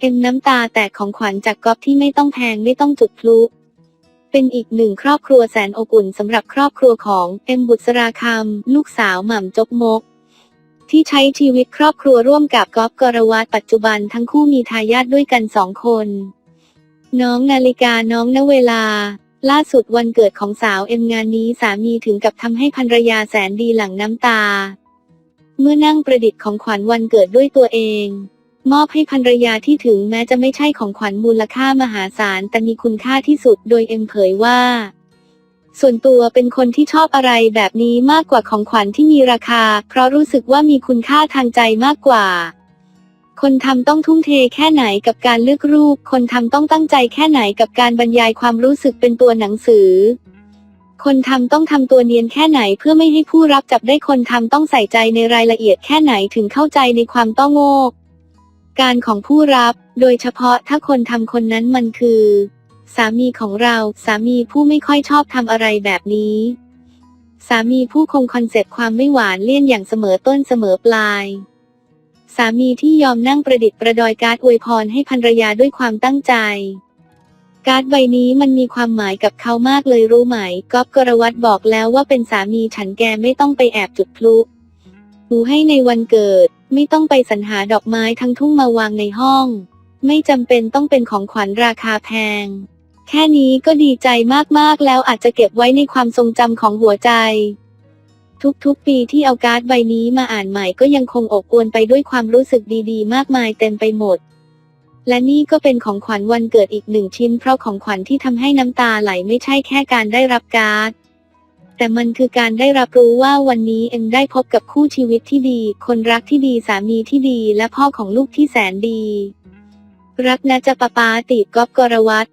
เอ็มน้ำตาแตกของขวัญจากก๊อฟที่ไม่ต้องแพงไม่ต้องจุดพลุเป็นอีกหนึ่งครอบครัวแสนอบอุ่นสำหรับครอบครัวของเอ็มบุษราคำลูกสาวหม่ำจกมก ที่ใช้ชีวิตครอบครัวร่วมกับก๊อฟกรวัตปัจจุบันทั้งคู่มีทายาทด้วยกันสองคน น้องนาฬิกาน้องณเวลา ล่าสุดวันเกิดของสาวเอ็มงานนี้สามีถึงกับทำให้ภรรยาแสนดีหลั่งน้ำตา เมื่อนั่งประดิษฐ์ของขวัญวันเกิดด้วยตัวเอง มอบให้ภรรยาที่ถึงแม้จะไม่ใช่ของขวัญมูลค่ามหาศาลแต่มีคุณค่าที่สุดโดยเอ็มเผยว่า ส่วนตัวเป็นคนที่ชอบอะไรแบบนี้มากกว่าของขวัญที่มีราคา เพราะรู้สึกว่ามีคุณค่าทางใจมากกว่า คนทำต้องทุ่มเทแค่ไหนกับการเลือกรูป คนทำต้องตั้งใจแค่ไหนกับการบรรยายความรู้สึกเป็นตัวหนังสือคนทำต้องทำตัวเนียนแค่ไหนเพื่อไม่ให้ผู้รับจับได้คนทำต้องใส่ใจในรายละเอียดแค่ไหนถึงเข้าใจในความต้องโงก การของผู้รับ โดยเฉพาะถ้าคนทำคนนั้นมันคือ สามีของเรา สามีผู้ไม่ค่อยชอบทำอะไรแบบนี้ สามีผู้คงคอนเซปต์ความไม่หวานเลี่ยนอย่างเสมอต้นเสมอปลาย สามีที่ยอมนั่งประดิษฐ์ประดอยการ์ดอวยพรให้ภรรยาด้วยความตั้งใจ การ์ดใบนี้มันมีความหมายกับเขามากเลยรู้ไหมก๊อฟกรวัตบอกแล้วว่าเป็นสามีฉันแกไม่ต้องไปแอบจุดพลุ หนูให้ในวันเกิด ไม่ต้องไปสรรหาดอกไม้ทั้งทุ่งมาวางในห้อง ไม่จำเป็นต้องเป็นของขวัญราคาแพง แค่นี้ก็ดีใจมากๆแล้วอาจจะเก็บไว้ในความทรงจำของหัวใจ ทุกๆปีที่เอาการ์ดใบนี้มาอ่านใหม่ก็ยังคงอบอวลไปด้วยความรู้สึกดีๆ มากมายเต็มไปหมด และนี่ก็เป็นของขวัญวันเกิดอีกหนึ่งชิ้น เพราะของขวัญที่ทำให้น้ำตาไหลไม่ใช่แค่การได้รับการ์ด แต่มันคือการได้รับรู้ว่าวันนี้เอ็มได้พบกับคู่ชีวิตที่ดี คนรักที่ดีสามีที่ดี และพ่อของลูกที่แสนดี รักนะจะปะปาติดก๊อฟกรวัต